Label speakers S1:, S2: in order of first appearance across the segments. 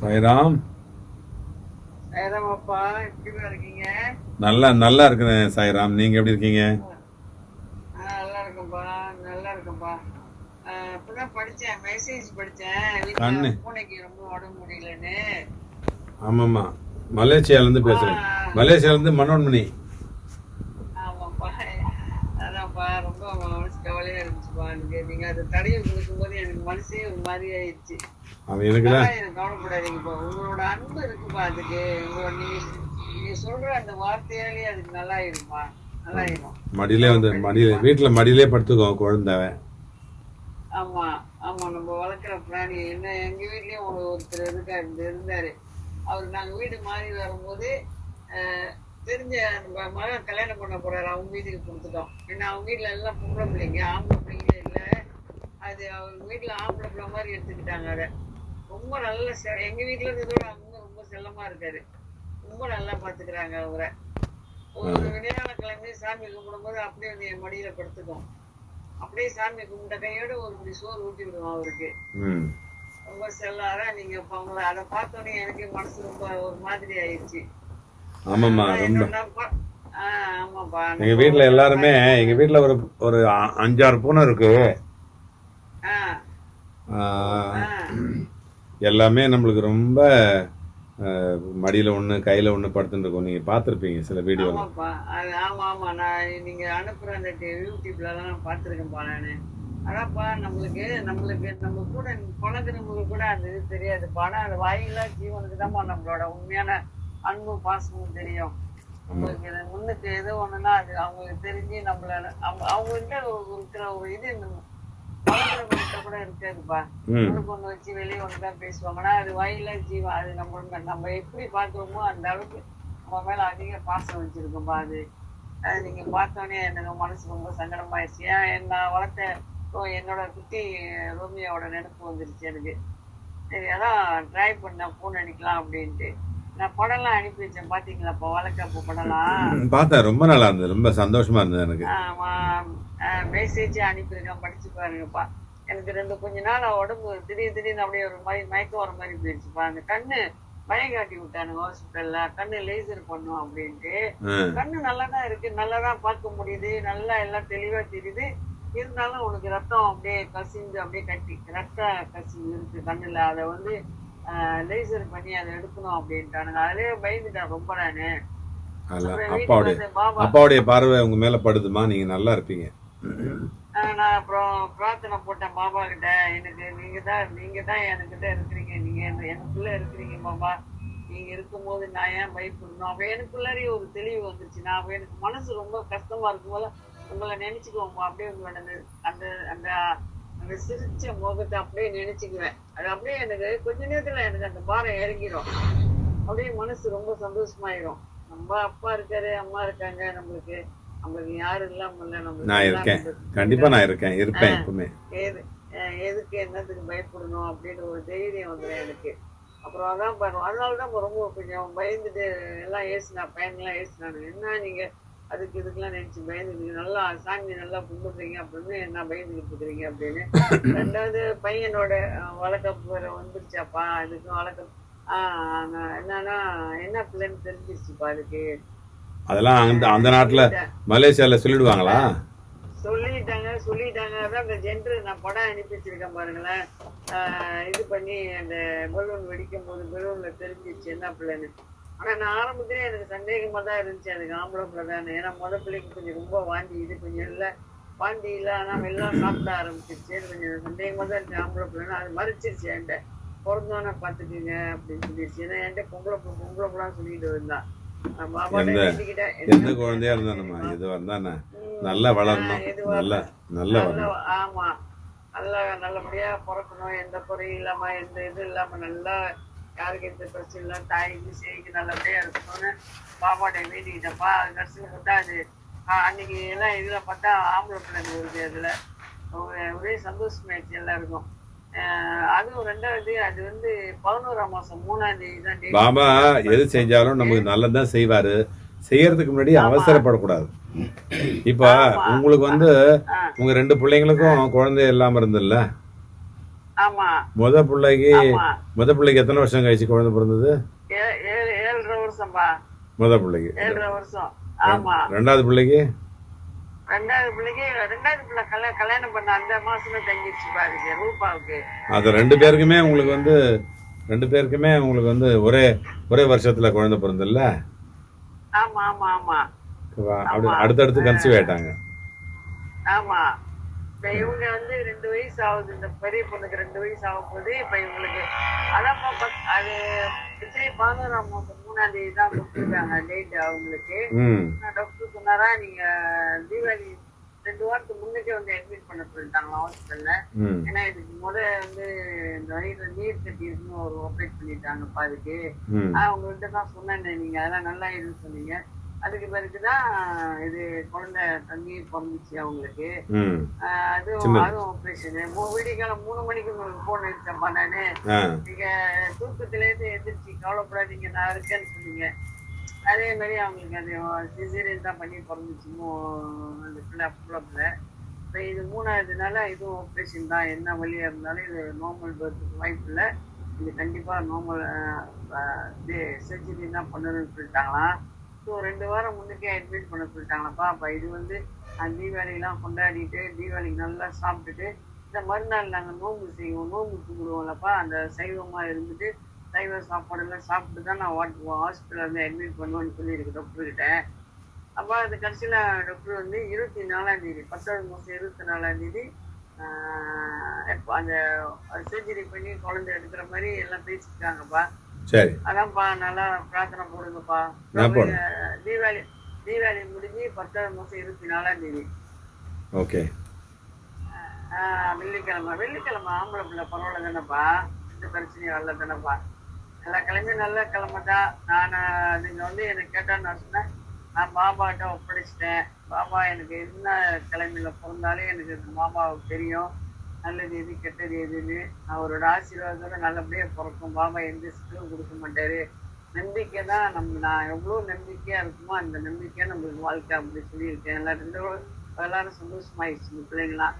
S1: சாய்ராம் நல்லா நல்லா இருக்கிறேன் சாய்ராம் நீங்க எப்படி இருக்கீங்க? ஆமாம்மா. மலேசியால இருந்து பேசுறேன். மலேசியால இருந்து மனோன்மணி.
S2: ரொம்ப மனசு கவலையா இருந்துச்சுப்பா எனக்கு. நீங்க அது தடையை கொடுக்கும்போது எனக்கு மனசே ஒரு மாதிரி ஆயிடுச்சு.
S1: அவன் எனக்குலாம்
S2: அதான் எனக்கு கவலைப்படாதீங்கப்பா உங்களோட அன்பு இருக்குப்பா அதுக்கு. உங்களோட நீங்க நீங்க சொல்ற அந்த வார்த்தையாலே அதுக்கு நல்லா நல்லா
S1: மடியிலே வந்து மடியில வீட்டுல மடியிலே படுத்துக்கோ குழந்தை
S2: ஆமா ஆமா நம்ம வளர்க்குற பிராணி. என்ன எங்க வீட்லயும் ஒரு ஒருத்தர் இருக்காரு இருந்து இருந்தாரு. அவர் நாங்க வீடு மாறி வரும்போது தெரிஞ்ச நம்ம மகன் கல்யாணம் பண்ண போறாரு அவங்க வீட்டுக்கு கொடுத்துட்டோம். ஏன்னா அவங்க வீட்ல எல்லாம் பொம்பளை பிள்ளைங்க ஆம்பளை பிள்ளைங்க இல்ல. அது அவங்க வீட்ல ஆம்பளை பிள்ளை மாதிரி எடுத்துக்கிட்டாங்க அதை. ரொம்ப நல்ல எங்க வீட்ல இருந்ததோட அவங்க ரொம்ப செல்லமா இருக்காரு. ரொம்ப நல்லா பாத்துக்கிறாங்க அவரை. ஒரு கிளம்பி சாமி கும்பிடும்போது அப்படியே வந்து என் மடியில படுத்துக்கும். அப்படியே சாமி கும்பிட்ட கையோட ஒரு இப்படி சோறு ஊட்டி விடுவோம் அவருக்கு. ரொம்ப செல்லாரா நீங்க அவங்கள அதை பார்த்தோன்னே எனக்கு மனசு ரொம்ப ஒரு மாதிரி ஆயிடுச்சு.
S1: ஆமாம்மா ரொம்ப.
S2: ஆமாப்பா.
S1: எங்க வீட்ல எல்லாருமே எங்க வீட்ல ஒரு ஒரு அஞ்சாறு பூனை இருக்கு.
S2: ஆஹ்
S1: எல்லாமே நம்மளுக்கு ரொம்ப மடியில ஒண்ணு கையில ஒண்ணு படுத்துட்டு இருக்கோம். நீங்க பார்த்திருப்பீங்க சில வீடியோல.
S2: ஆமாப்பா. அது ஆமா ஆமா நான் நீங்க அனுப்புற அந்த டி- யூடியூப்ல எல்லாம் நான் பார்த்துருக்கேன்ப்பா நானு. அதான்ப்பா நம்மளுக்கு நம்மளுக்கு நம்ம கூட பழகுறவங்களுக்கு கூட அந்த இது தெரியாதுப்பா. ஆனா அந்த வாயிலா ஜீவனுக்கு தான்ப்பா நம்மளோட உண்மையான அன்பும் பாசமும் தெரியும். நம்மளுக்கு முன்னுக்கு எது ஒண்ணுன்னா அது அவங்களுக்கு தெரிஞ்சு நம்மள அவங்க அவங்ககிட்ட இருக்கிற ஒரு இது பழகுறவங்ககிட்ட கூட இருக்காதுப்பா. ஒண்ணு வச்சு வெளியே ஒன்று தான் பேசுவாங்க ஆனா அது வாயில ஜீவன் அது நம்ம நம்ம எப்படி பார்க்குறோமோ அந்த அளவுக்கு நம்ம மேல அதிக பாசம் வச்சிருக்கோம்பா அது. அது நீங்க பார்த்தோன்னே எனக்கு மனசு ரொம்ப சங்கடமாயிருச்சு. ஏன் என்ன வளர்த்த என்னோட குட்டி ரோமியோட நினைப்பு வந்துருச்சு எனக்கு. சரி அதான் ட்ரை பண்ணேன் ஃபோன் அடிக்கலாம் அப்படின்ட்டு. நான் படம்லாம் அனுப்பி வச்சேன். பாத்தீங்களாப்பா வழக்கப்போ படம்லாம்?
S1: பார்த்தேன். ரொம்ப நல்லா இருந்தது. ரொம்ப சந்தோஷமா இருந்தது எனக்கு.
S2: மெசேஜ் அனுப்பியிருக்கேன். படிச்சு பாருங்கப்பா. எனக்கு ரெண்டு கொஞ்ச நாள் உடம்பு திடீர் திடீர்னு அப்படியே ஒரு மாதிரி மயக்கம் வர மாதிரி போயிடுச்சுப்பா அந்த கண்ணு பயம் காட்டி விட்டானுங்க ஹாஸ்பிட்டல்ல கண்ணு லேசர் பண்ணும் அப்படின்ட்டு. கண்ணு நல்லா தான் இருக்கு. நல்லா தான் பார்க்க முடியுது. நல்லா எல்லாம் தெளிவா தெரியுது. இருந்தாலும் உனக்கு ரத்தம் அப்படியே கசிஞ்சு அப்படியே கட்டி ரத்த கசிஞ்சு இருக்கு கண்ணுல. அதை வந்து லேசர் பண்ணி அதை எடுக்கணும் அப்படின்ட்டானுங்க. அதிலே பயந்துட்டேன் ரொம்ப நானு.
S1: அப்பாவுடைய அப்பாவுடைய பார்வை உங்க மேல படுதுமா? நீங்க நல்லா இருப்பீங்க.
S2: நான் அப்புறம் பிரார்த்தனை போட்டேன் பாபா கிட்ட. எனக்கு நீங்க தான் நீங்க தான் என்கிட்ட இருக்கிறீங்க. நீங்க எனக்குள்ள இருக்கிறீங்க பாபா. நீங்க இருக்கும்போது நான் ஏன் பயப்படணும்? அப்ப எனக்குள்ளாரியே ஒரு தெளிவு வந்துருச்சு நான் எனக்கு மனசு ரொம்ப கஷ்டமா இருக்கும்போது உங்களை நினைச்சுக்குவோம் அப்படியே உங்களோட அந்த அந்த அந்த சிரிச்ச முகத்தை அப்படியே நினைச்சுக்குவேன். அது அப்படியே எனக்கு கொஞ்ச நேரத்துல எனக்கு அந்த பாரம் இறங்கிடும் அப்படியே மனசு ரொம்ப சந்தோஷமாயிரும். நம்ம அப்பா இருக்காரு அம்மா இருக்காங்க நம்மளுக்கு.
S1: நான் இருக்கேன். கண்டிப்பா நான் இருக்கேன். இருப்பேன் எப்பவுமே.
S2: எதுக்கு என்னத்துக்கு பயப்படணும் அப்படின்ற ஒரு தைரியம் வந்துடும் எனக்கு. அப்புறம் அதான் பாரு அதனால தான் ரொம்ப கொஞ்சம் பயந்துட்டு எல்லாம் ஏசுனா பையன்லாம் ஏசுனானு. என்ன நீங்க அதுக்கு இதுக்கெல்லாம் நினைச்சு பயந்துட்டு நல்லா சாமி நல்லா கும்பிடுறீங்க அப்படின்னு என்ன பயந்துகிட்டு இருக்கிறீங்க அப்படின்னு. ரெண்டாவது பையனோட வழக்கப்பு வேற வந்துருச்சாப்பா அதுக்கும் வழக்கம். ஆஹ் என்னன்னா என்ன பிள்ளைன்னு தெரிஞ்சிருச்சுப்பா அதுக்கு.
S1: அதெல்லாம் அந்த அந்த நாட்டுல மலேசியால சொல்லிடுவாங்களா?
S2: சொல்லிட்டாங்க சொல்லிட்டாங்க. அதான் அந்த ஜென்டர் நான் படம் அனுப்பி வச்சிருக்கேன் பாருங்களேன். ஆஹ் இது பண்ணி அந்த பலூன் வெடிக்கும் போது பலூன்ல தெரிஞ்சிச்சு என்ன பிள்ளைன்னு. ஆனா நான் ஆரம்பத்திலே எனக்கு சந்தேகமா தான் இருந்துச்சு. அதுக்கு ஆம்பளை பிள்ளை தான். ஏன்னா முத பிள்ளைக்கு கொஞ்சம் ரொம்ப வாந்தி இது கொஞ்சம் இல்லை. வாந்தி இல்லை ஆனா எல்லாம் சாப்பிட ஆரம்பிச்சிருச்சு. கொஞ்சம் சந்தேகமா தான் இருந்துச்சு. ஆம்பளை பிள்ளைன்னு அது மறைச்சிருச்சு என்கிட்ட. பிறந்தோன்னே பார்த்துக்குங்க அப்படின்னு சொல்லிடுச்சு ஏன்னா என்கிட்ட பொம்பளை பிள்ளை பொம்பளை பிள்ளாம் சொல்லிட்டு இருந்தான்.
S1: எந்த- எந்த குழந்தையா இருந்தானம்மா எதுவா இருந்தானே நல்லா வளரணும். நல்லா நல்லா வரணும்
S2: ஆமா. நல்லா நல்லபடியா பிறக்கணும். எந்த குறையும் இல்லாம எந்த இது இல்லாம நல்லா யாருக்கு எந்த பிரச்சனை இல்லாம தாய்க்கு சேய்க்கு நல்லபடியா இருக்கணும்னு பாப்பாட்ட வேண்டிக்கிட்டப்பா அது கடைசியில் பார்த்தா அது அன்னைக்கு எல்லாம் இதுல பார்த்தா ஆம்பளை பிள்ளைங்க வருது அதுல. ஒரே- சந்தோஷமாயிடுச்சு எல்லாருக்கும். அதுவும் ரெண்டாவது அது வந்து பதினோராம் மாசம் மூணாம் தேதி.
S1: பாபா எது செஞ்சாலும் நமக்கு நல்லதுதான் செய்வாரு. செய்யறதுக்கு முன்னாடி அவசரப்படக்கூடாது. இப்ப உங்களுக்கு வந்து. உங்க ரெண்டு பிள்ளைங்களுக்கும் குழந்தை இல்லாம இருந்ததுல்ல? முத பிள்ளைக்கு முத பிள்ளைக்கு எத்தனை வருஷம் கழிச்சு குழந்தை பிறந்தது? முத பிள்ளைக்கு.
S2: ஏழரை வருஷம். ஆமா.
S1: ரெண்டாவது பிள்ளைக்கு?
S2: ரெண்டாவது பிள்ளைக்கு ரெண்டாவது பிள்ளை கல்யாணம் கல்யாணம் பண்ண அந்த மாசமே தங்கிடுச்சு பாருங்க ரூபாவுக்கு.
S1: அது ரெண்டு பேருக்குமே உங்களுக்கு வந்து ரெண்டு பேருக்குமே உங்களுக்கு வந்து ஒரே ஒரே வருஷத்துல குழந்தை பிறந்தல்ல?
S2: ஆமா ஆமா ஆமா.
S1: அப்படி அடுத்தடுத்து கன்சீவ் ஆயிட்டாங்க.
S2: ஆமா. இப்ப இவங்க வந்து ரெண்டு வயசு ஆகுது இந்த பெரிய பொண்ணுக்கு ரெண்டு வயசு ஆகும் போது இப்ப இவங்களுக்கு அதான் அது மாசம் மூணாம் தேதி தான் கொடுத்துருக்காங்க டேட் அவங்களுக்கு. டாக்டர் சொன்னாரா நீங்க தீபாவளி ரெண்டு வாரத்துக்கு முன்னுக்கே வந்து அட்மிட் பண்ண சொல்லிட்டாங்களா ஹாஸ்பிட்டல்ல ஏன்னா இதுக்கு முத வந்து இந்த வயிறுல நீர் கட்டி இருக்குன்னு ஒரு ஆப்ரேட் பண்ணிட்டாங்கப்பா அதுக்கு உங்ககிட்ட தான் சொன்னேன் நீங்க அதெல்லாம் நல்லா இதுன்னு சொன்னீங்க. அதுக்கு பிறகுதான் இது குழந்தை தண்ணி பிறந்துச்சு அவங்களுக்கு. அதுவும். அதுவும் ஆப்ரேஷன் விடியகாலம் மூணு மணிக்கு உங்களுக்கு போன் அடிச்சேன்ப்பா நானு. நீங்க தூக்கத்துல இருந்து எந்திரிச்சு கவலைப்படாதீங்க நான் இருக்கேன்னு சொன்னீங்க. அதே மாதிரி அவங்களுக்கு அது சிசேரியன் தான் பண்ணி பிறந்துச்சு அந்த பிள்ளை பிள்ளை இப்போ இது மூணாவதுனால இதுவும் ஆப்ரேஷன் தான். என்ன வழியா இருந்தாலும் இது நார்மல் பர்த்துக்கு வாய்ப்பு இல்லை. இது கண்டிப்பா நார்மல் இது சர்ஜரி தான் பண்ணணும்னு சொல்லிட்டாங்களாம். ஸோ ரெண்டு வாரம் முன்னுக்கே அட்மிட் பண்ண சொல்லிட்டாங்கப்பா அப்போ இது வந்து தீபாவளிலாம் கொண்டாடிட்டு தீபாவளிக்கு நல்லா சாப்பிட்டுட்டு இந்த மறுநாள் நாங்கள் நோம்பு செய்வோம். நோம்பு கும்பிடுவோம்லப்பா. அந்த சைவமாக இருந்துட்டு சைவ சாப்பாடெல்லாம் சாப்பிட்டு தான் நான் வாட் ஹாஸ்பிட்டலில் வந்து அட்மிட் பண்ணுவேன்னு சொல்லியிருக்கு டாக்டர்கிட்ட அப்போ அது கடைசியில் டாக்டர் வந்து இருபத்தி நாலாம் தேதி பத்தாவது மாதம் இருபத்தி நாலாம் தேதி எப்போ அந்த சர்ஜரி பண்ணி குழந்தை எடுக்கிற மாதிரி எல்லாம் பேசிக்கிட்டாங்கப்பா.
S1: சரி.
S2: அதான்ப்பா நல்லா பிரார்த்தனை போடுங்கப்பா. தீபாவளி தீபாவளி முடிஞ்சு பத்தாவது மாதம் இருபத்தி நாலாம் தேதி.
S1: ஓகே.
S2: வெள்ளிக்கிழமை வெள்ளிக்கிழமை ஆம்பளை பிள்ளை பரவாயில்ல தானேப்பா. எந்த பிரச்சனையும் வரல தானேப்பா. எல்லா கிழமையும் நல்ல கிழமை தான். நான் நீங்க வந்து எனக்கு கேட்டா நான் சொன்னேன். நான் பாபாட்ட ஒப்படைச்சிட்டேன். பாபா எனக்கு என்ன கிழமையில பிறந்தாலே எனக்கு பாபாவுக்கு தெரியும். நல்லது எது கெட்டது எதுன்னு அவரோட ஆசீர்வாதத்தோட நல்லபடியா பிறக்கும். பாபா எந்த சிக்கலும் கொடுக்க மாட்டாரு. நம்பிக்கை தான் நம்ம நான் எவ்வளோ நம்பிக்கையா இருக்குமோ அந்த நம்பிக்கையா நம்மளுக்கு வாழ்க்கை அப்படி சொல்லியிருக்கேன். எல்லாரும் எல்லாரும் சந்தோஷமாயிடுச்சு இந்த பிள்ளைங்களாம்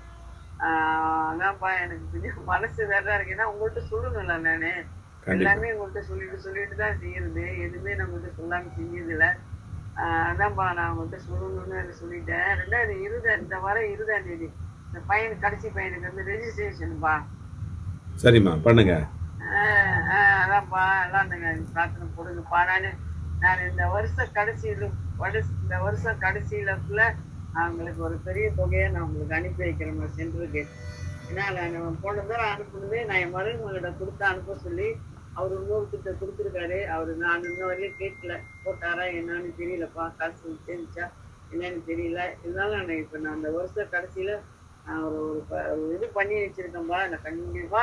S2: அதான்ப்பா எனக்கு கொஞ்சம் மனசு வேற இருக்கு. ஏன்னா உங்கள்கிட்ட சொல்லணும்ல நானு. எல்லாமே உங்கள்கிட்ட சொல்லிட்டு சொல்லிட்டு தான் செய்யறது. எதுவுமே நம்மகிட்ட சொல்லாம செஞ்சது இல்ல ஆஹ் அதான்ப்பா நான் உங்கள்கிட்ட சொல்லணும்னு சொல்லிட்டேன். ரெண்டாவது இருபதா இந்த வாரம் இருபதாம் தேதி. இந்த பையன் கடைசி பையனுக்கு வந்து ரெஜிஸ்ட்ரேஷன்ப்பா
S1: சரிம்மா பண்ணுங்க.
S2: அதான்ப்பா எல்லாம் நீங்க பிரார்த்தனை போடுங்கப்பா நானு நான் இந்த வருஷம் கடைசியில இந்த வருஷம் கடைசியிலக்குள்ள நான் உங்களுக்கு ஒரு பெரிய தொகையை நான் உங்களுக்கு அனுப்பி வைக்கிறேன் சென்டருக்கு. ஏன்னா நான் போன தடவை அனுப்புனதே நான் என் மருமகிட்ட கொடுத்து அனுப்ப சொல்லி அவர் இன்னொருத்திட்ட கொடுத்துருக்காரு. அவர் நான் இன்ன வரையும் கேட்கல. போட்டாரா என்னன்னு தெரியலப்பா. காசு சேர்ந்துச்சா என்னன்னு தெரியல. இருந்தாலும் நான் இப்போ நான் அந்த வருஷம் கடைசியில ஒரு ஒரு ஒரு இது பண்ணி வச்சிருக்கேன்பா. நான் கண்டிப்பா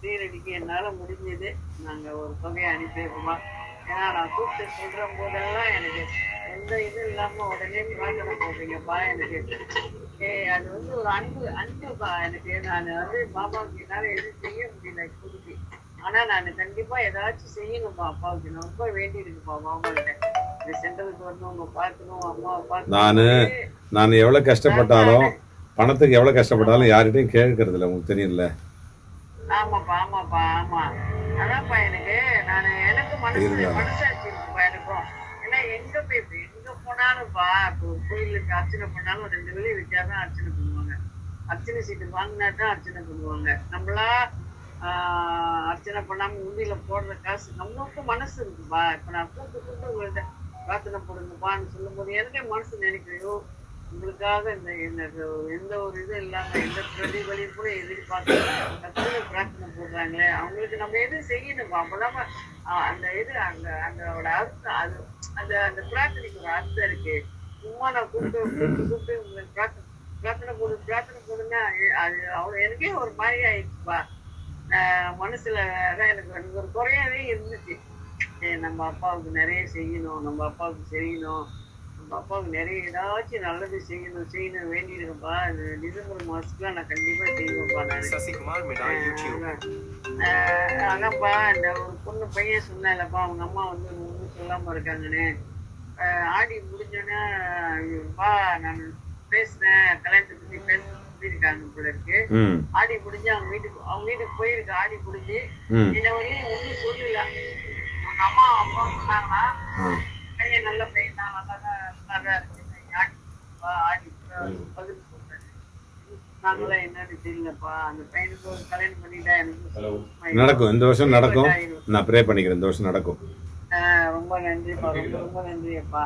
S2: சீரடிக்கு என்னால முடிஞ்சது. நாங்க ஒரு தொகையை அனுப்பி வைப்போமா ஏன்னா நான் கூப்பிட்டு சொல்ற போதெல்லாம் எனக்கு எந்த இது இல்லாம உடனே பிரார்த்தனை போடுறீங்கப்பா எனக்கு. ஏய் அது வந்து ஒரு அன்பு அன்புப்பா எனக்கு. நான் வந்து பாபாவுக்கு என்னால எதுவும் செய்ய முடியல இப்போதைக்கு. ஆனா நான் கண்டிப்பா ஏதாச்சும் செய்யணும்ப்பா அப்பாவுக்கு. நான் ரொம்ப வேண்டி இருக்குப்பா பாபா கிட்ட இந்த சென்டருக்கு வரணும் உங்க பார்க்கணும் அம்மாவை
S1: நானு
S2: பார்க்கணும்.
S1: நான் எவ்வளோ கஷ்டப்பட்டாலும் பணத்துக்கு எவ்வளோ கஷ்டப்பட்டாலும் யார்கிட்டையும் கேட்கறது இல்லை உங்களுக்கு தெரியும்ல.
S2: ஆமாப்பா ஆமாப்பா ஆமா. அதான்ப்பா எனக்கு நான் எனக்கு மனசு. மனசாட்சி இருக்குப்பா எனக்கும் ஏன்னா எங்க போய் எங்க போனாலும்ப்பா இப்போ கோயிலுக்கு அர்ச்சனை பண்ணாலும் ரெண்டு வெளியே வச்சாதான் அர்ச்சனை பண்ணுவாங்க. அர்ச்சனை சீட்டு வாங்கினா தான் அர்ச்சனை பண்ணுவாங்க. நம்மளா அர்ச்சனை பண்ணாம உண்டியில போடுற காசு நம்மளுக்கும் மனசு இருக்குப்பா. இப்ப நான் கூப்பிட்டு கூப்பிட்டு உங்கள்ட்ட பிரார்த்தனை போடுங்கப்பான்னு சொல்லும் போது எனக்கே மனசு நினைக்கிறேன் உங்களுக்காக இந்த எனக்கு எந்த ஒரு இதுவும் இல்லாம எந்த பிரதிபலியும் கூட எதிர்பார்த்து டக்குனு பிரார்த்தனை போடுறாங்களே அவங்களுக்கு நம்ம எதுவும் செய்யணும் அப்பதான் அந்த இது அந்த அதோட அர்த்தம் அது அந்த அந்த பிரார்த்தனைக்கு ஒரு அர்த்தம் இருக்கு. சும்மா நான் கூப்பிட்டு கூப்பிட்டு கூப்பிட்டு உங்களுக்கு பிரார்த்தனை பிரார்த்தனை போடு பிரார்த்தனை போடுன்னா அது அவ்வளோ எனக்கே ஒரு மாதிரி ஆயிடுச்சுப்பா. மனசுல அதான் எனக்கு எனக்கு ஒரு குறையாவே இருந்துச்சு. நம்ம அப்பாவுக்கு நிறைய செய்யணும் நம்ம அப்பாவுக்கு செய்யணும். அப்பாவுக்கு நிறைய ஏதாச்சும் நல்லது செய்யணும் செய்யணும் வேண்டியிருக்கப்பா. இந்த டிசம்பர் மாசத்துக்குலாம் நான் கண்டிப்பா செய்வேன்ப்பா நான்.
S3: சசிகுமார்
S2: அதான்ப்பா இந்த ஒரு பொண்ணு பையன் சொன்னாலப்பா அவங்க அம்மா வந்து ஒன்றும் சொல்லாம இருக்காங்கன்னு. ஆஹ் ஆடி முடிஞ்சோன்னே பா நான் பேசுனேன் கல்யாணத்தை பத்தி பேச சொல்லியிருக்காங்க போல இருக்கு. ஆடி முடிஞ்சு அவங்க வீட்டுக்கு அவங்க வீட்டுக்கு போயிருக்கு ஆடி முடிஞ்சு.
S1: ம்.
S2: இன்ன வரையும் ஒன்றும் சொல்லல. அவங்க அம்மா அப்பா சொன்னாங்கன்னா பையன் நல்ல பையன் தான் நல்லா தான் நல்லா தான் இருக்கு ஆடி வா, ஆடி பதில் சொல்றேன் நாங்களாம் என்னன்னு தெரியலப்பா அந்த பையனுக்கு ஒரு கல்யாணம் பண்ணிட்டா எனக்கு
S1: நடக்கும். இந்த வருஷம் நடக்கும். நான் ப்ரே பண்ணிக்கிறேன். இந்த வருஷம் நடக்கும்.
S2: ரொம்ப நன்றிப்பா ரொம்ப ரொம்ப நன்றிப்பா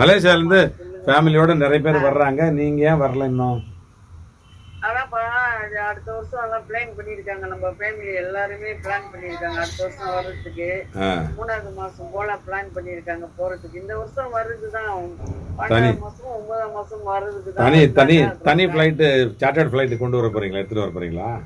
S1: மலேசியாலேருந்து ஃபேமிலியோட நிறைய பேர் வர்றாங்க. நீங்கள் ஏன் வரல இன்னும்?
S2: அடுத்த வருஷம் எல்லாம் பிளான் பண்ணியிருக்காங்க. நம்ம ஃபேமிலி எல்லாருமே பிளான் பண்ணியிருக்காங்க அடுத்த வருஷம் வர்றதுக்கு. மூணாவது மாசம் போல பிளான் பண்ணியிருக்காங்க போறதுக்கு. இந்த வருஷம் வர்றதுதான்.
S1: தனி.
S2: பன்னெண்டாம் மாசம் ஒன்பதாம் மாசம் வர்றதுக்கு
S1: தனி தனி தனி ஃப்ளைட்டு சார்ட்டர்ட் ஃப்ளைட்டு கொண்டு வர போறீங்களா? எடுத்துட்டு வர போறீங்களா?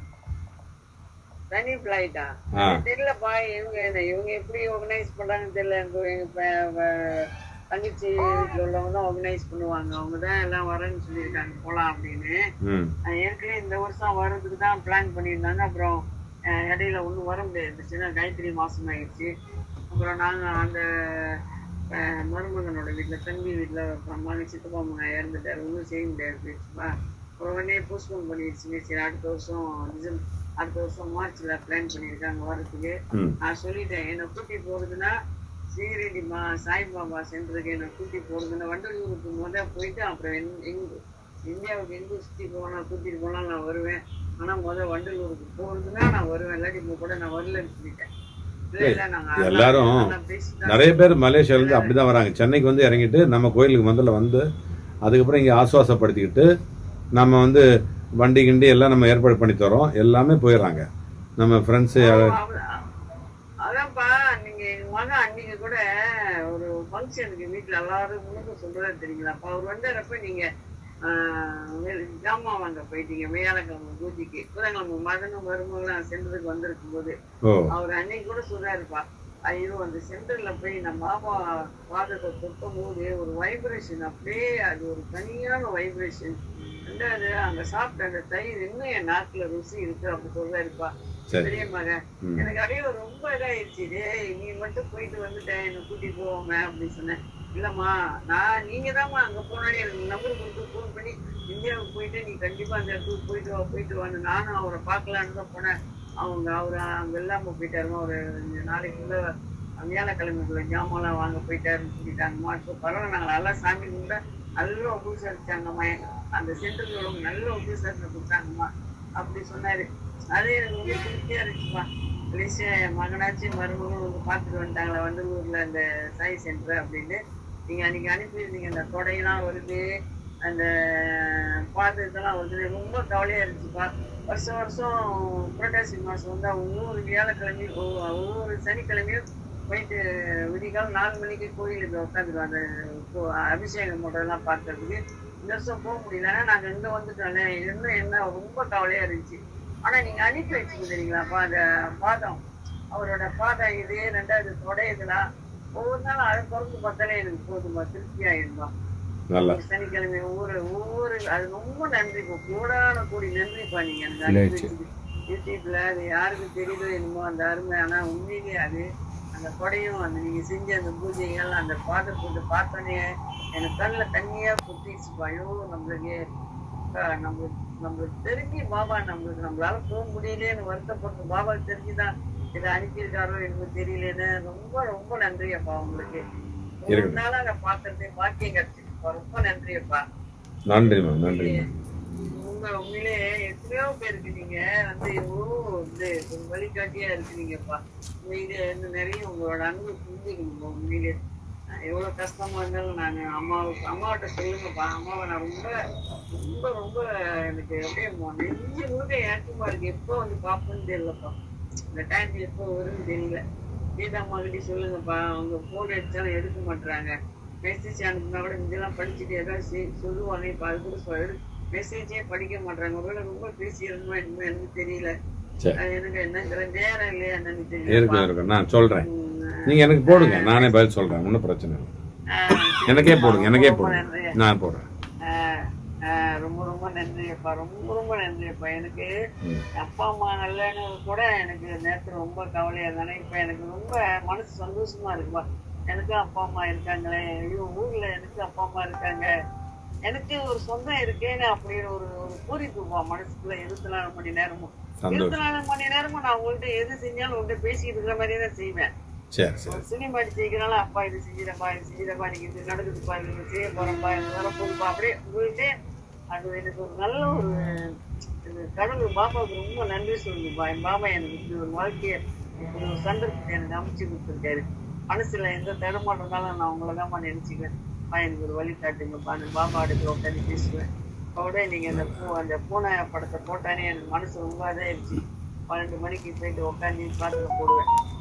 S2: தனி பிளைட்டா
S1: ஆ.
S2: தெரியலப்பா இவங்க என்ன இவங்க எப்படி ஆர்கனைஸ் பண்றாங்கன்னு தெரியல. எங்க ப- ப- தங்கச்சி வீட்டுல உள்ளவங்க தான் ஆர்கனைஸ் பண்ணுவாங்க. அவங்க தான் எல்லாம் வரேன்னு சொல்லியிருக்காங்க. போலாம் அப்படின்னு. ஏற்கனவே இந்த வருஷம் வர்றதுக்கு தான் பிளான் பண்ணியிருந்தாங்க. அப்புறம் இடையில ஒன்றும் வர முடியாது. சின்ன காயத்ரி மாசம் ஆயிடுச்சு. அப்புறம் நாங்கள் அந்த மருமகனோட வீட்டில் தம்பி வீட்டில் மகன் சித்தப்பா மகன் இறந்துட்டாரு. ஒன்றும் செய்ய முடியாது. போயிடுச்சுப்பா அப்புறம் உடனே போஸ்ட்போன் பண்ணிடுச்சுங்க. சரி அடுத்த வருஷம் டிசம்பர் அடுத்த வருஷம் மார்ச்ல பிளான் பண்ணியிருக்காங்க வர்றதுக்கு.
S1: ம்.
S2: நான் சொல்லிட்டேன் என்னை கூட்டி போறதுன்னா ஸ்ரீரெட்டிமா சாய்பாபா சென்டருக்கு என்னை கூட்டி போறதுன்னா வண்டலூருக்கு முத போயிட்டு அப்புறம் எங்- எங்க இந்தியாவுக்கு எங்க சுத்தி போனா கூட்டிட்டு போனா நான் வருவேன். ஆனா முத வண்டலூருக்கு போறதுன்னா நான் வருவேன். இல்லாட்டி இப்போ கூட நான் வரலன்னு சொல்லிட்டேன்.
S1: எல்லாரும் நிறைய பேர் மலேசியாலேருந்து அப்படி தான் வராங்க. சென்னைக்கு வந்து இறங்கிட்டு நம்ம கோயிலுக்கு முதல்ல வந்து அதுக்கப்புறம் இங்கே ஆசுவாசப்படுத்திக்கிட்டு நம்ம வந்து வண்டி கிண்டி எல்லாம் நம்ம ஏற்பாடு பண்ணி தரோம் எல்லாமே போயிடுறாங்க. நம்ம ஃப்ரெண்ட்ஸு
S2: அவ- அதான்ப்பா நீங்க எங்க மகன் அன்னைக்கு கூட ஒரு ஃபங்க்ஷனுக்கு வீட்டுல எல்லாரும் சொல்றதா தெரியுங்களாப்பா அவர் வந்தறப்ப நீங்க ஜாமான் வாங்க போயிட்டீங்க வியாழக்கிழமை பூஜைக்கு. புதன்கிழமை மகனும் மருமகளும் சென்றதுக்கு வந்திருக்கும் போது அவர் அன்னைக்கு கூட சொல்றாருப்பா ஐயோ அந்த சென்டர்ல போய் நம்ம பாபா பாதத்தை தொட்டும் போது ஒரு வைப்ரேஷன் அப்படியே அது ஒரு தனியான வைப்ரேஷன் ரெண்டாவது அங்க சாப்பிட்ட அந்த தயிர் இன்னும் என் நாக்குல ருசி இருக்கு அப்படி சொல்றாருப்பா.
S1: ம்.
S2: எனக்கு அப்படியே ரொம்ப இதாயிருச்சு. டேய் நீ மட்டும் போயிட்டு வந்துட்டேன் என்னை கூட்டி போவோமே அப்படின்னு சொன்னேன். இல்லம்மா நான் நீங்க தான்மா அங்க போனாலே எனக்கு நம்பர் கொடுத்து ஃபோன் பண்ணி இந்தியாவுக்கு போயிட்டு நீ கண்டிப்பா அந்த இடத்துக்கு போயிட்டு வா போயிட்டு வான்னு நானும் அவரை பார்க்கலான்னு தான் போனேன். அவங்க அவர் அங்க இல்லாம போயிட்டாருமா ஒரு ரெண்டு நாளைக்குள்ள வியாழக்கிழமைக்குள்ள ஜாமான்லாம் வாங்க போயிட்டாருன்னு சொல்லிட்டாங்கம்மா. ஸோ பரவாயில்ல நாங்கள் நல்லா சாமி கும்பிட்டா நல்ல உபசரிச்சாங்கம்மா அந்த சென்டர்ல உள்ளவங்க நல்ல உபசரித்தை கொடுத்தாங்கம்மா. அப்படி சொன்னாரு. அதே ரொம்ப திருப்தியா இருந்துச்சுப்பா மலேசியா என் மருமகளும் வந்து பார்த்துட்டு வந்துட்டாங்களா? வண்டலூர்ல அந்த சாய் சென்டர் அப்படின்னு. நீங்க அன்னைக்கு அனுப்பியிருந்தீங்க. அந்த கொடையெல்லாம் வருது. அந்த பாத்திரத்தெல்லாம் இதெல்லாம் வருது. ரொம்ப கவலையா இருந்துச்சுப்பா. வருஷம் வருஷம் புரட்டாசி மாசம் வந்து ஒவ்வொரு வியாழக்கிழமையும் ஒவ்வொரு ஒவ்வொரு சனிக்கிழமையும் போயிட்டு விடிகால் நாலு மணிக்கு கோயிலுக்கு உட்காந்துருவாங்க அபிஷேகம் எல்லாம் பார்க்கறதுக்கு. இந்த வருஷம் போக முடியலன்னா நாங்கள் நாங்க இங்க வந்துட்டோம்ல. இன்னும் என்ன ரொம்ப கவலையா இருந்துச்சு. ஆனா நீங்க அனுப்பி வச்சுக்க தெரியுங்களாப்பா அந்த பாதம். அவரோட பாதம் இது ரெண்டாவது தொடை இதெல்லாம் ஒவ்வொரு நாளும் அதை திறந்து பார்த்தாலே எனக்கு போதுமா? திருப்தி ஆயிருந்தா
S1: நல்லா.
S2: சனிக்கிழமை ஒவ்வொரு ஒவ்வொரு அது ரொம்ப நன்றி கூடான கூடி நன்றிப்பா நீங்க. எனக்கு அனுப்பி யூடியூப்ல அது யாருக்கு தெரியுதோ என்னமோ அந்த அருமை. ஆனா உண்மையிலேயே அது அந்த கொடையும் அந்த நீங்க செஞ்ச அந்த பூஜைகள் அந்த பாத்திர பூஜை பார்த்தோன்னே எனக்கு கண்ணில் தண்ணியா குத்திச்சுப்பா ஐயோ நம்மளுக்கு நம்மளுக்கு நம்மளுக்கு தெரிஞ்சு பாபா நம்மளுக்கு நம்மளால போக முடியலேன்னு வருத்தப்பட்டு பாபா தெரிஞ்சுதான் இதை அனுப்பியிருக்காரோ எனக்கு தெரியலன்னு ரொம்ப ரொம்ப நன்றி அப்பா உங்களுக்கு ஒரு. நாளா அதை பார்க்கறது பாக்கியம் கிடைச்சிருப்பா ரொம்ப நன்றி அப்பா
S1: நன்றிம்மா நன்றிம்மா
S2: உங்க உண்மையிலே எத்தனையோ பேருக்கு நீங்க வந்து வந்து ஒரு வழிகாட்டியா இருக்கிறீங்கப்பா. இன்னும் நிறைய உங்களோட அன்பு புரிஞ்சுக்கணுங்க உண்மையிலே? எவ்வளவு கஷ்டமா இருந்தாலும் நான் அம்மாவுக்கு அம்மாவிட்ட சொல்லுங்கப்பா. அம்மாவை நான் ரொம்ப ரொம்ப ரொம்ப எனக்கு அப்படியே நெஞ்சு முழுக்க ஏக்கமா இருக்கு. எப்போ வந்து பார்ப்பேன்னு தெரியலப்பா. இந்த டைம் எப்போ வரும்னு தெரியல. கீதா அம்மா கிட்ட சொல்லுங்கப்பா. அவங்க போன் அடிச்சாலும் எடுக்க மாட்டாங்க மெசேஜ் அனுப்புனா கூட இதெல்லாம் படிச்சுட்டு ஏதாவது சொல்லுவாங்க. இப்ப அது கூட சொல்லு மெசேஜே படிக்க மாட்டாங்க ஒருவேளை ரொம்ப பேசி இருந்தோம் என்னமோ எனக்கு தெரியல. எனக்கு என்ன நேரம் இல்லையா என்னன்னு தெரியல.
S1: நான் சொல்றேன். நீங்க எனக்கு போடுங்க. நானே பதில் சொல்றேன். ஒன்றும் பிரச்சனை இல்லை. எனக்கே போடுங்க. எனக்கே போடுங்க. நான் போடுறேன்.
S2: ரொம்ப ரொம்ப நன்றிப்பா ரொம்ப ரொம்ப நன்றிப்பா எனக்கு. அப்பா அம்மா நல்லன்னு கூட எனக்கு நேரத்துல ரொம்ப கவலையா இருந்தானே. இப்ப எனக்கு ரொம்ப மனசு சந்தோஷமா இருக்குப்பா. எனக்கும் அப்பா அம்மா இருக்காங்களே. ஐயோ ஊர்ல எனக்கு அப்பா அம்மா இருக்காங்க. எனக்கு ஒரு சொந்தம் இருக்கேன்னு அப்படின்னு ஒரு ஒரு பூரிப்புப்பா மனசுக்குள்ள இருபத்தி நாலு மணி நேரமும். இருபத்தி நாலு மணி நேரமும் நான் உங்கள்கிட்ட எது செஞ்சாலும் உங்கள்கிட்ட பேசிக்கிட்டு இருக்கிற மாதிரியே தான் செய்வேன்.
S1: சரி சரி.
S2: ஒரு சினிமா அடிச்சிருக்கனால அப்பா இது செஞ்சிடப்பா இது செஞ்சிடப்பா நீங்க இது நடக்குதுப்பா இது செய்ய போறப்பா இது வரப்போகுதுப்பா அப்படியே உங்கள்கிட்ட அது எனக்கு ஒரு நல்ல ஒரு கடவுள் பாபாவுக்கு ரொம்ப நன்றி சொல்லுங்கப்பா. என் பாபா எனக்கு இப்படி ஒரு வாழ்க்கைய ஒரு சந்தர்ப்பத்தை எனக்கு அமைச்சு கொடுத்துருக்காரு. மனசுல எந்த தடுமாட்டம் இருந்தாலும் நான் உங்களை தான் நினைச்சுக்குவேன். பா எனக்கு ஒரு வழி காட்டுங்கப்பா. நான் பாபா அடுத்து உட்காந்து பேசுவேன். அப்போட நீங்க அந்த பூ அந்த பூனை படத்தை போட்டானே எனக்கு மனசு ரொம்ப இதாயிருச்சு. பன்னெண்டு மணிக்கு போயிட்டு உட்காந்து பாத்துல போடுவேன்.
S1: போடு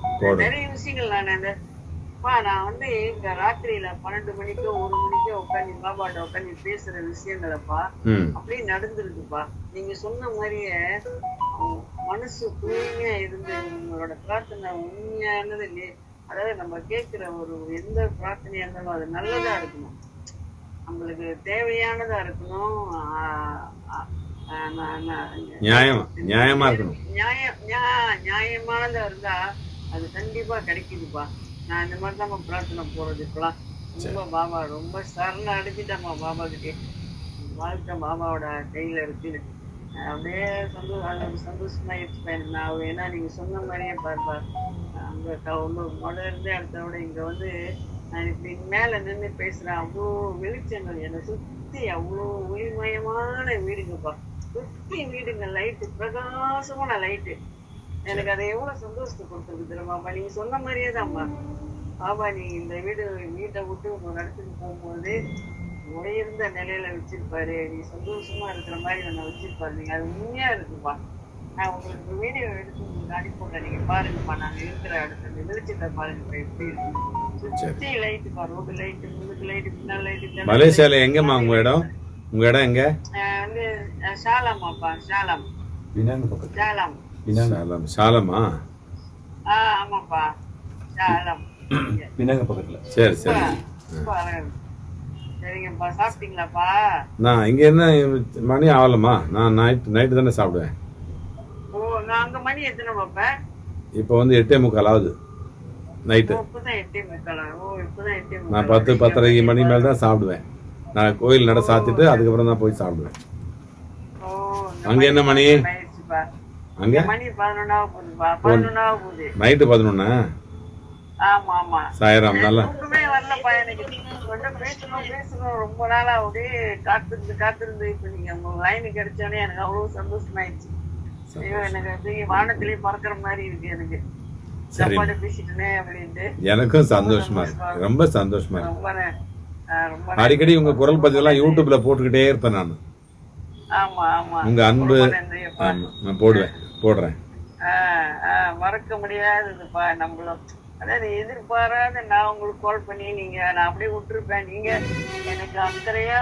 S2: நிறைய விஷயங்கள் நான் அந்த பா நான் வந்து இந்த ராத்திரியில பன்னெண்டு மணிக்கோ ஒரு மணிக்கோ உட்காந்து பாபாட்ட உட்காந்து பேசுற விஷயங்களப்பா அப்படியே நடந்துருக்குப்பா நீங்க சொன்ன மாதிரியே மனசு தூய்மையா இருந்து உங்களோட பிரார்த்தனை உண்மையானது இல்லையே. அதாவது நம்ம கேட்கிற ஒரு எந்த பிரார்த்தனையா இருந்தாலும் அது நல்லதா இருக்கணும். நம்மளுக்கு தேவையானதா இருக்கணும். நியாயமானதா இருந்தா அது கண்டிப்பா கிடைக்குதுப்பா. நான் இந்த மாதிரி தான் பிரார்த்தனை போறது இப்பெல்லாம் ரொம்ப பாபா ரொம்ப சரண அடைஞ்சிட்டேம்மா பாபா கிட்டே வாழ்க்கை பாபாவோட கையில இருக்கு அப்படியே சந்தோஷம் அது ஒரு சந்தோஷமா இருப்பேன். நான் ஏன்னா நீங்க சொன்ன மாதிரியே பாருப்பா. அங்க க- ஒண்ணு முதல்ல இருந்தே அடுத்த விட இங்க வந்து நான் இப்படி மேல நின்னு பேசுறேன். அவ்வளோ வெளிச்சங்கள். என்னை சுத்தி அவ்வளோ ஒளிமயமான வீடுங்கப்பா. சுத்தி வீடுங்க. லைட்டு பிரகாசமான லைட்டு. எனக்கு அது எவ்வளவு சந்தோஷத்தை கொடுத்துருக்கு தெரியுமாப்பா நீங்க சொன்ன மாதிரியே தான்ப்பா பாபா நீ இந்த வீடு வீட்டை விட்டு உங்க இடத்துக்கு போகும்போது உயர்ந்த நிலையில வச்சிருப்பாரு. நீ சந்தோஷமா இருக்கிற மாதிரி நான் வச்சிருப்பாரு. நீங்க அது உண்மையா இருக்குப்பா. நான் உங்களுக்கு வீடியோ எடுத்து உங்களுக்கு அனுப்பிவிடுறேன். நீங்க பாருங்கப்பா நாங்க இருக்கிற இடத்துல வெளிச்சத்தை பாருங்கப்பா எப்படி இருக்கு. சுத்தி லைட்டுப்பா ரோடு லைட்டு முன்னுக்கு லைட்டு பின்னால் லைட்டு
S1: மலேசியால எங்கம்மா உங்க இடம்? உங்க இடம் எங்க?
S2: வந்து ஷாலாமாப்பா ஷாலாம். ஷாலாம்.
S1: சாலம். சாலமா?
S2: ஆ ஆமாப்பா. ஷாலாம்
S3: பினாங்க பக்கத்துல.
S1: சரி சரி.
S2: சரிங்கப்பா சாப்பிட்டீங்களாப்பா?
S1: நான் இங்க என்ன மணி ஆகலம்மா. நான் நைட் நைட்டு தானே சாப்பிடுவேன்.
S2: ஓ நான் அங்க மணி எத்தனை பாப்பேன்
S1: இப்போ வந்து எட்டே முக்கால் ஆகுது. நைட்டு நான் பத்து பத்தரை மணி மேல தான் சாப்பிடுவேன். நான் கோயில் நட சாத்திட்டு அதுக்கப்புறம் தான் போய் சாப்பிடுவேன். அங்க என்ன மணி? அங்க?
S2: மணி
S1: நைட்டு பதினொன்னா?
S2: ஆமா ஆமா.
S1: சாயிரம் நல்லா.
S2: தூக்கமே வரலப்பா எனக்கு. கொஞ்சம் பேசணும் பேசணும். ரொம்ப நாளா அப்படியே காத்திருந்து காத்திருந்து இப்ப நீங்க உங்க லைன் கிடைச்சோடனே எனக்கு அவ்வளவு சந்தோஷமாயிடுச்சு. ஐயோ எனக்கு அப்படியே வானத்திலேயே பறக்கிற மாதிரி இருக்கு எனக்கு.
S1: எனக்கும் சந்தோஷமா இருக்கு. ரொம்ப சந்தோஷமா இருக்கு. அடிக்கடி உங்க குரல் பதிவெல்லாம் யூடியூப்ல போட்டுக்கிட்டே இருப்பேன் நான்.
S2: ஆமா ஆமா.
S1: உங்க அன்பு. நான் போடுவேன். போடுறேன்.
S2: ஆஹ் ஆஹ் மறக்க முடியாததுப்பா நம்மளும். அதாவது எதிர்பாராத நான் உங்களுக்கு கால் பண்ணி நீங்க நான் அப்படியே விட்டுருப்பேன். நீங்க எனக்கு அக்கறையா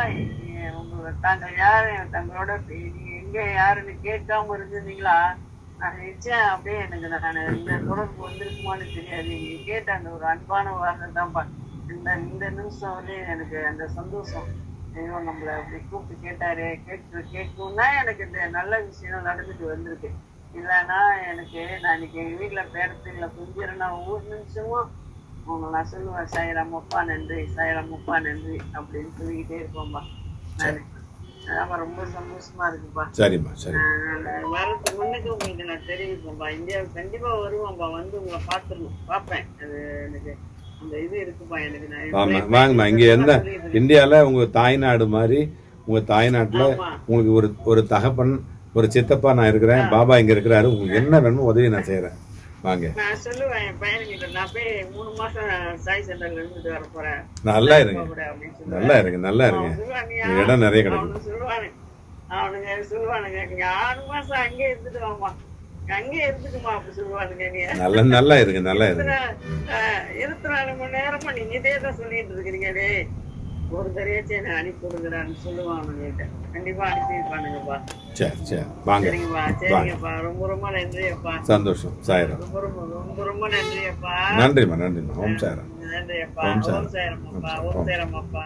S2: உங்களை தாங்கள் யாரு தங்களோட நீங்க எங்க யாருன்னு கேட்காம இருந்திருந்தீங்களா நான் நிச்சயம் அப்படியே எனக்கு நான் இந்த தொடர்பு வந்திருக்குமான்னு தெரியாது. நீங்க கேட்ட அந்த ஒரு அன்பான வார்த்தை தான்ப்பா இந்த இந்த நிமிஷம் வந்து எனக்கு அந்த சந்தோஷம். ஐயோ நம்மள அப்படி கூப்பிட்டு கேட்டாரு கேட்டு கேட்கணும்னா எனக்கு இந்த நல்ல விஷயம் நடந்துட்டு வந்திருக்கு. இல்லைன்னா எனக்கு நான் இன்னைக்கு எங்க வீட்டுல பேரத்துல குஞ்சிரனா ஒவ்வொரு நிமிஷமும் உங்களை நான் சொல்லுவேன் சாயிராம் அப்பா நன்றி சாயிராம் அப்பா நன்றி அப்படின்னு சொல்லிக்கிட்டே இருப்போம்பா நான் அதான் ரொம்ப சந்தோஷமா இருக்குப்பா.
S1: சரிம்மா சரி.
S2: வரதுக்கு முன்னுக்கு உங்களுக்கு நான் தெரிவிப்பேன்பா இந்தியாவுக்கு கண்டிப்பா வருவேன்பா வந்து உங்களை பார்த்துடணும். பார்ப்பேன். அது எனக்கு அந்த இது இருக்குப்பா. எனக்கு நான்
S1: ஆமா வாங்கம்மா. இங்க எந்த இந்தியால உங்க தாய்நாடு மாதிரி உங்க தாய்நாட்டுல. உங்களுக்கு ஒரு ஒரு தகப்பன் ஒரு சித்தப்பா நான் இருக்கிறேன் பாபா இங்க இருக்கிறாரு உங்களுக்கு என்ன வேணுமோ உதவி நான் செய்யறேன் வாங்க.
S2: நான் சொல்லுவேன் பையன்கிட்ட நான் போய் மூணு மாசம் சாய் சென்டர்ல இருந்துட்டு வர போறேன்.
S1: நல்லா இருங்க. நல்லா இருங்க நல்லா இருங்க.
S2: சொல்லுவானுங்க,
S1: இடம் நிறைய கிடக்கு.
S2: அவனுங்க சொல்லுவானுங்க அவனுங்க சொல்லுவானுங்க நீங்க ஆறு மாசம் அங்கே இருந்துட்டு வாமா அங்கே இருந்துக்குமா அப்படி சொல்லுவானுங்க நீ.
S1: நல்லா நல்லா இருங்க நல்லா இருங்க.
S2: இருபத்தி நாலு மணி நேரமா நீங்க இதே தான் சொல்லிட்டு இருக்கிறீங்க டேய். ஒரு தரையாச்சும் என்ன அனுப்பி கொடுக்குறான்னு சொல்லுவான்
S1: சரி சரி. வாங்க.
S2: நன்றியப்பா.
S1: சந்தோஷம். சாயிரம்.
S2: ரொம்ப ரொம்ப ரொம்ப ரொம்ப நன்றியப்பா.
S1: நன்றிம்மா நன்றிம்மா. ஓம் சாயிரம். ஓம் சாய்ராம்.
S2: ஓம் சேரமப்பா